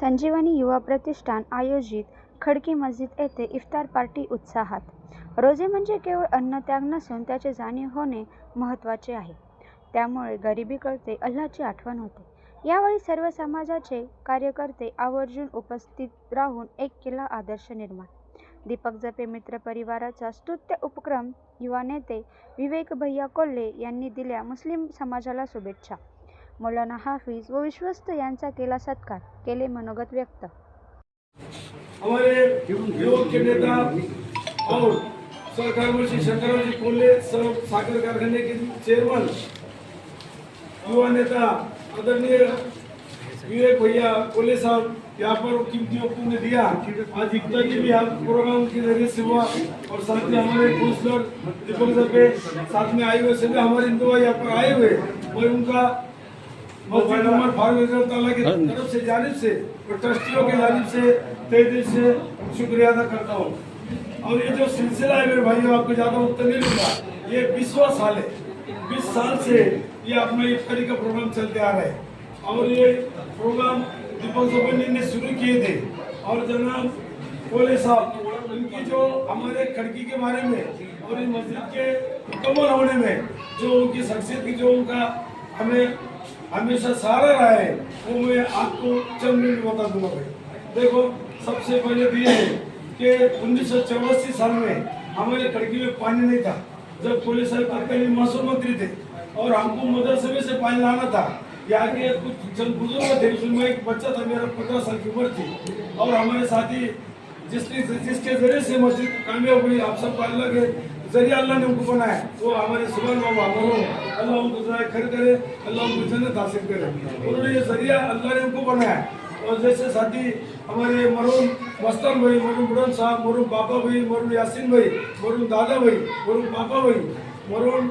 संजीवनी युवा प्रतिष्ठान आयोजित खडकी मस्जिद येथे इफ्तार पार्टी उत्साहात. रोजे म्हणजे केवळ अन्नत्याग नसून त्याचे जाणीव होणे महत्त्वाचे आहे. त्यामुळे गरिबी कळते अल्लाची आठवण होते. यावेळी सर्व समाजाचे कार्यकर्ते आवर्जून उपस्थित राहून एक केला आदर्श निर्माण. दीपक जपे मित्र परिवाराचा स्तुत्य उपक्रम युवा नेते विवेक भैया कोल्हे यांनी दिल्या मुस्लिम समाजाला शुभेच्छा. मौलाना हाफिज व विश्वस्त यांचा केला सत्कार केले मनोगत व्यक्त. हमारे युवक के नेता और सरकार मंत्री शंकरराव जी कोल्हे सब सागर कारखाने के चेयरमैन युवा नेता आदरणीय विवेक भैया कोल्हे साहब यहाँ पर कीमती वक्त ने दिया। आज इफ्तारी भी आप प्रोग्राम के जरिए से हुआ और साथ में हमारे काउंसलर दीपक जपे साथ में आए हुए सभी हमारे हिंदू भाई यहाँ पर आए हुए और उनका मस्जिद उमर फारूक ताला की तरफ़ से जानिब से और ट्रस्टियों के जानिब से तहे दिल से शुक्रिया अदा करता हूँ। और ये जो सिलसिला है मेरे भाइयों आपको ज़्यादा उत्तर नहीं लूँगा ये बीसवा साल है। बीस साल से ये अपना इफ्तारी का प्रोग्राम चलते आ रहा है। और ये प्रोग्राम दीपक जोबनी ने शुरू किए थे। और जनाब कोले साहब उनकी जो हमारे खड़की के बारे में और इस मस्जिद के मुकम्मल होने में जो उनकी शख्सियत की जो उनका हमें हमेशा सहारा रहा है वो मैं आपको चंद मिनट बता दूंगा भाई देखो सबसे पहले तो ये है कि उन्नीस साल में हमारे खड़की में पानी नहीं था। जब पुलिस तत्कालीन मासूम मंत्री थे और हमको मदरसे में से पानी लाना था यहाँ के कुछ जन बुजुर्ग थे उसमें एक बच्चा था मेरा पंद्रह साल की उम्र थी। और हमारे साथी जिसने जिसके जरिए से मस्जिद कामयाब हुई आप सबको अल्लाह के जरिए अल्लाह ने उनको बनाया। वो हमारे सुबह बाबा मरो अल्लाह उनको जरा खैर करे अल्लाह उनको जन्नत हासिल करे। उन्होंने ये जरिया अल्लाह ने उनको बनाया। और जैसे साथी हमारे मरून मस्तर भाई मरून बुड़न साहब मरून बाबा भाई मरून यासीन भाई मरून दादा भाई मरून पापा भाई मरून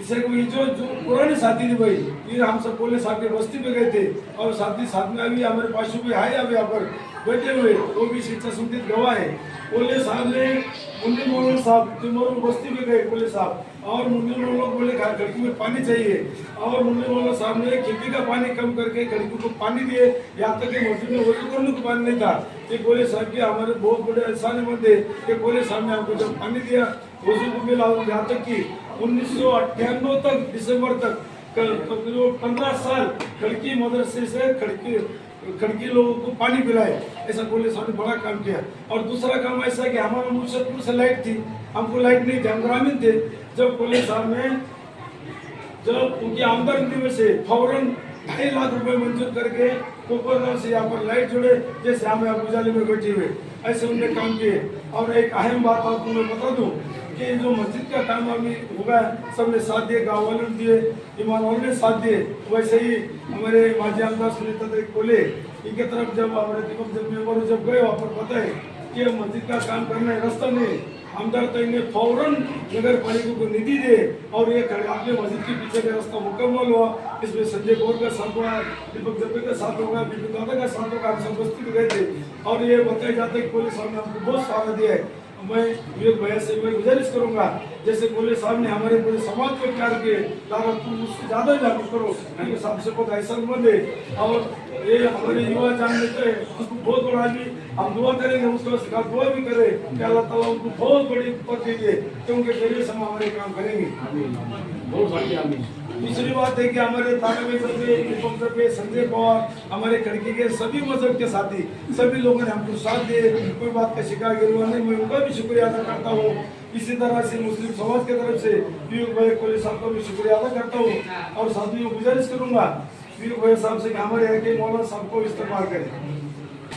इसे कोई जो जो पुराने साथी थे भाई फिर हम सब बोले साथ में बस्ती पे गए थे। और साथी साथ में अभी हमारे पास भी आए अभी यहाँ पर बैठे हुए वो भी शिक्षा संबंधित गवाह है। बोले साहब ने मुन्नी मोहन साहब जो मोहन बस्ती में गए बोले साहब और मुन्नी लोग बोले "खा- में पानी चाहिए। और मुन्नी मोहन सामने खेती का पानी कम करके खड़की को पानी दिए। यहाँ तक कि मस्जिद में वजू करने को पानी नहीं था। ये बोले साहब के हमारे बहुत बड़े एहसान बंदे ये बोले साहब ने हमको जब पानी दिया वजू को मिला यहाँ तक कि उन्नीस तक दिसंबर तक पंद्रह साल खड़की मदरसे से खड़की खड़की लोगों को पानी पिलाए। ऐसा बोले साहब ने बड़ा काम किया। और दूसरा काम ऐसा कि हमारा मुर्शदपुर से लाइट थी। हमको लाइट नहीं थी हम ग्रामीण थे। जब बोले साहब ने जब उनकी आमदनी में से फौरन ढाई लाख रुपए मंजूर करके कोपरगांव से यहाँ पर लाइट जुड़े जैसे हम यहाँ उजाले में बैठे हुए ऐसे उनने काम किए। और एक अहम बात आपको मैं बता दूं कि जो मस्जिद का काम अभी हुआ है सबने साथ दिए गाँव वालों ने दिए ईमान वालों ने साथ दिए वैसे ही हमारे माजी आमदार सुनीता कोले इनके तरफ जब हमारे दीपक जब मेम्बर हो, जब गए वहाँ पर बताए कि मस्जिद का काम करना है रास्ता नहीं आमदार तय ने फ़ौरन नगर पालिका को निधि दे और ये कर- आपने मस्जिद के पीछे का रास्ता मुकम्मल हुआ। इसमें संजय कौर का साथ हुआ, दीपक जब्बे का साथ होगा बिपिन दादा का साथ होगा हम सब बस्ती में गए थे। और ये बताया जाता है कि पुलिस साहब ने हमको बहुत सहारा दिया है। मैं विवेक भैया से मैं गुजारिश करूँगा, जैसे बोले साहब ने हमारे पूरे समाज को प्यार किए दादा तुम उससे ज़्यादा जागरूक करो क्योंकि सबसे बहुत ऐसा मत है और ये हमारे युवा जान लेते हैं, उसको बहुत बड़ा आदमी हम दुआ करेंगे उसको सिखा दुआ भी करें कि अल्लाह ताला उनको बहुत बड़ी पद दीजिए कि उनके ज़रिए से हम हमारे काम करेंगे। दूसरी बात है कि हमारे तालब पे संजय पवार हमारे खड़की के सभी मज़हब के साथी सभी लोगों ने हमको साथ दिए। कोई बात का शिकार गिरवा नहीं मैं उनका भी शुक्रिया अदा करता हूँ। इसी तरह से मुस्लिम समाज की तरफ़ से विवेक भाई कोहली साहब का भी शुक्रिया अदा करता हूँ। और साथियों को गुजारिश करूँगा विवेक भाई साहब से कि हमारे यहाँ के मौलाना साहब को इस्तेमाल करें।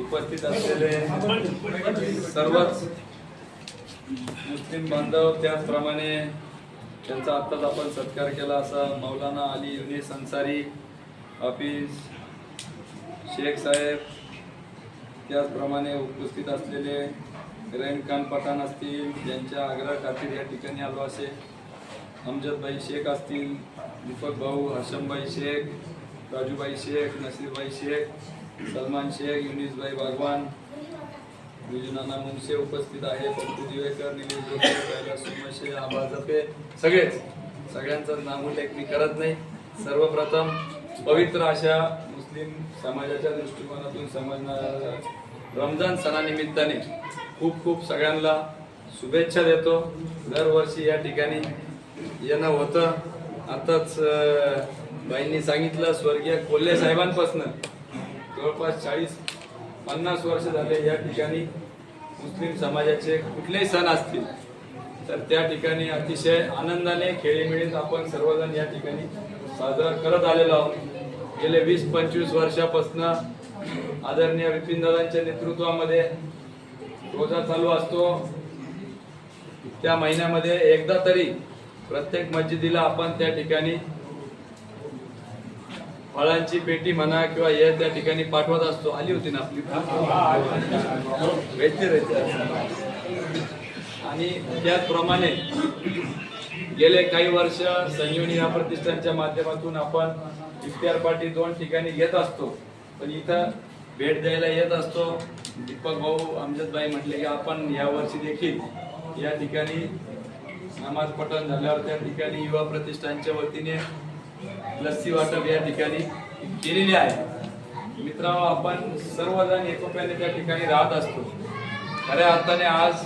उपस्थित असलेले सर्वच मुस्लिम बांधव त्याचप्रमाणे त्यांचा आत्ताच आपण सत्कार केला असा मौलाना अली युनिस अन्सारी हाफिज शेख साहेब त्याचप्रमाणे उपस्थित असलेले रहीम खान पठाण असतील ज्यांच्या आग्रह खातीर या ठिकाणी आलो असे अमजदभाई शेख असतील दीपक भाऊ हशमभाई शेख राजूभाई शेख नसीरभाई शेख सलमान शेख युनिसभाई भगवान नाना मुंगसे उपस्थित आहेत. पंकू दिवेकर निलेश आबा जपे. सगळेच. सगळ्यांचा नामोल्लेख मी करत नाही. सर्वप्रथम पवित्र अशा मुस्लिम समाजाच्या दृष्टिकोनातून समजणार रमजान सणानिमित्ताने खूप खूप सगळ्यांना शुभेच्छा देतो. दरवर्षी या ठिकाणी येणं होतं. आताच बाईंनी सांगितलं स्वर्गीय कोल्हे साहेबांपासून. जवळपास चाळीस पन्नास वर्ष झाले या ठिकाणी मुस्लिम समाजाचे कुठलेही सण असतील तर त्या ठिकाणी अतिशय आनंदाने खेळीमेळीत आपण सर्वजण या ठिकाणी साजरा करत आलेलो आहोत. गेले वीस पंचवीस वर्षापासनं आदरणीय विपिनदादांच्या नेतृत्वामध्ये रोजा चालू असतो. त्या महिन्यामध्ये एकदा तरी प्रत्येक मस्जिदीला आपण त्या ठिकाणी फळांची पेटी म्हणा किंवा हे त्या ठिकाणी पाठवत असतो. आली होती ना आपली? आणि त्याचप्रमाणे गेले काही वर्ष संजीवनी या प्रतिष्ठानच्या माध्यमातून आपण इफ्तियार पार्टी दोन ठिकाणी घेत असतो. पण इथं भेट द्यायला येत असतो. दीपक भाऊ अमजदबाई म्हटले की आपण या वर्षी देखील या ठिकाणी नमाज पठण झाल्यावर त्या ठिकाणी युवा प्रतिष्ठानच्या वतीने लस्सी वाटप या ठिकाणी केलेली आहे. मित्रांनो आपण सर्वजण एकोप्याने त्या ठिकाणी राहत असतो. खऱ्या अर्थाने आज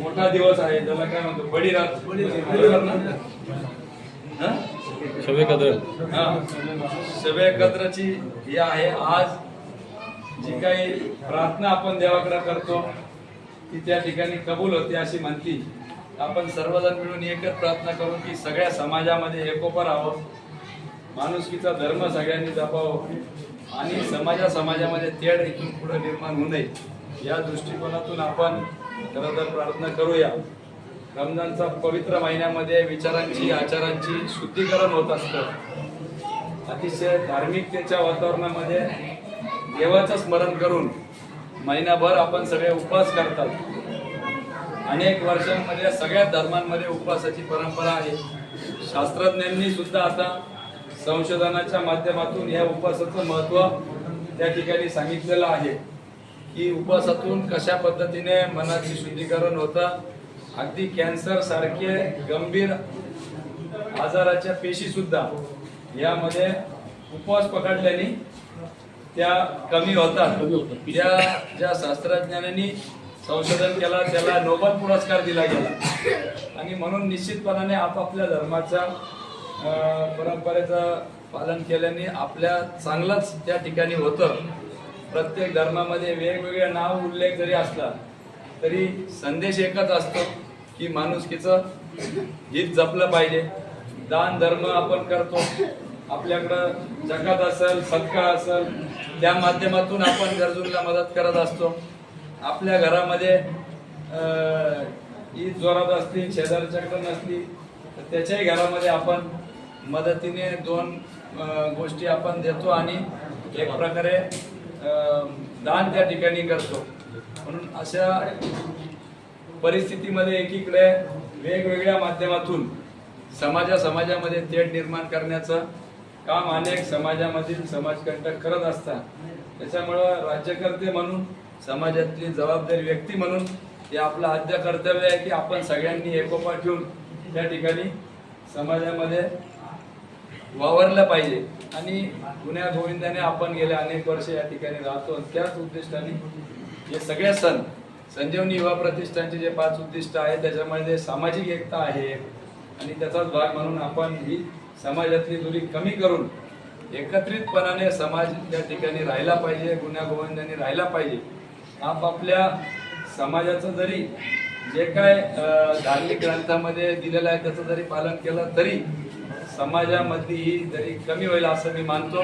मोठा दिवस आहे. त्याला काय म्हणतो बडी रात. बरोबर ना? हं? हा. शबे कद्रची ही आहे. आज जी काही प्रार्थना आपण देवाकडे करतो ती त्या ठिकाणी कबूल होते अशी म्हणती आपण सर्वजण मिळून एकच प्रार्थना करू की सगळ्या समाजामध्ये एकोपा राहावं. माणुसकीचा धर्म सगळ्यांनी जपावं. आणि समाजा समाजामध्ये तेढ इथून पुढे निर्माण होऊ नये. या दृष्टिकोनातून आपण खरं तर प्रार्थना करूया. रमजानचा पवित्र महिन्यामध्ये विचारांची आचारांची शुद्धीकरण होत असतं. अतिशय धार्मिकतेच्या वातावरणामध्ये देवाचं स्मरण करून महिनाभर आपण सगळे उपवास करतात. अनेक वर्षांमध्ये सगळ्या धर्मांमध्ये उपवासाची परंपरा आहे. शास्त्रज्ञांनी सुद्धा आता संशोधनाच्या माध्यमातून या उपवासाचं महत्त्व त्या ठिकाणी सांगितलेलं आहे की उपवासातून कशा पद्धतीने मनाची शुद्धीकरण होतं. अगदी कॅन्सर सारखे गंभीर आजाराच्या पेशी सुद्धा यामध्ये उपवास पकडल्याने त्या कमी होतात. त्या ज्या शास्त्रज्ञांनी संशोधन केला त्याला नोबल पुरस्कार दिला गेला. आणि म्हणून निश्चितपणाने आपापल्या धर्माच्या परंपरेचं पालन केल्याने आपल्या चांगलंच त्या ठिकाणी होतं. प्रत्येक धर्मामध्ये वेगवेगळे नाव उल्लेख जरी असला तरी संदेश एकच असतो की माणुसकीचं हित जपलं पाहिजे. दान धर्म आपण करतो. आपल्याकडं जगात असेल सत्कार असेल त्या माध्यमातून आपण गरजूंना मदत करत असतो. आपल्या घरामध्ये ईद जोरात असली शेजारच्याकडे नसली तर त्याच्याही घरामध्ये आपण मदतीने दोन गोष्टी आपण देतो आणि एक प्रकारे दान त्या ठिकाणी करतो. म्हणून अशा परिस्थितीमध्ये एकीकडे वेगवेगळ्या माध्यमातून समाजा समाजामध्ये तेढ निर्माण करण्याचं काम अनेक समाजामधील समाजकंटक करत असतात. त्याच्यामुळं राज्यकर्ते म्हणून समाजातली जबाबदारी व्यक्ती म्हणून हे आपलं आद्य कर्तव्य आहे की आपण सगळ्यांनी एकोपा ठेवून त्या ठिकाणी समाजामध्ये वावरलं पाहिजे. आणि गुन्ह्या गोविंदाने आपण गेल्या अनेक वर्ष या ठिकाणी राहतो आणि त्याच उद्दिष्टाने हे सगळे सण संजीवनी युवा प्रतिष्ठानचे जे पाच उद्दिष्ट आहे त्याच्यामध्ये सामाजिक एकता आहे आणि त्याचाच भाग म्हणून आपण ही समाजातली दुरी कमी करून एकत्रितपणाने समाज त्या ठिकाणी राहिला पाहिजे गुन्ह्या गोविंदाने राहिला पाहिजे. आपापल्या समाजाचं जरी जे काय धार्मिक ग्रंथामध्ये दिलेलं आहे त्याचं जरी पालन केलं तरी समाजामध्ये ही जरी कमी होईल असं मी मानतो.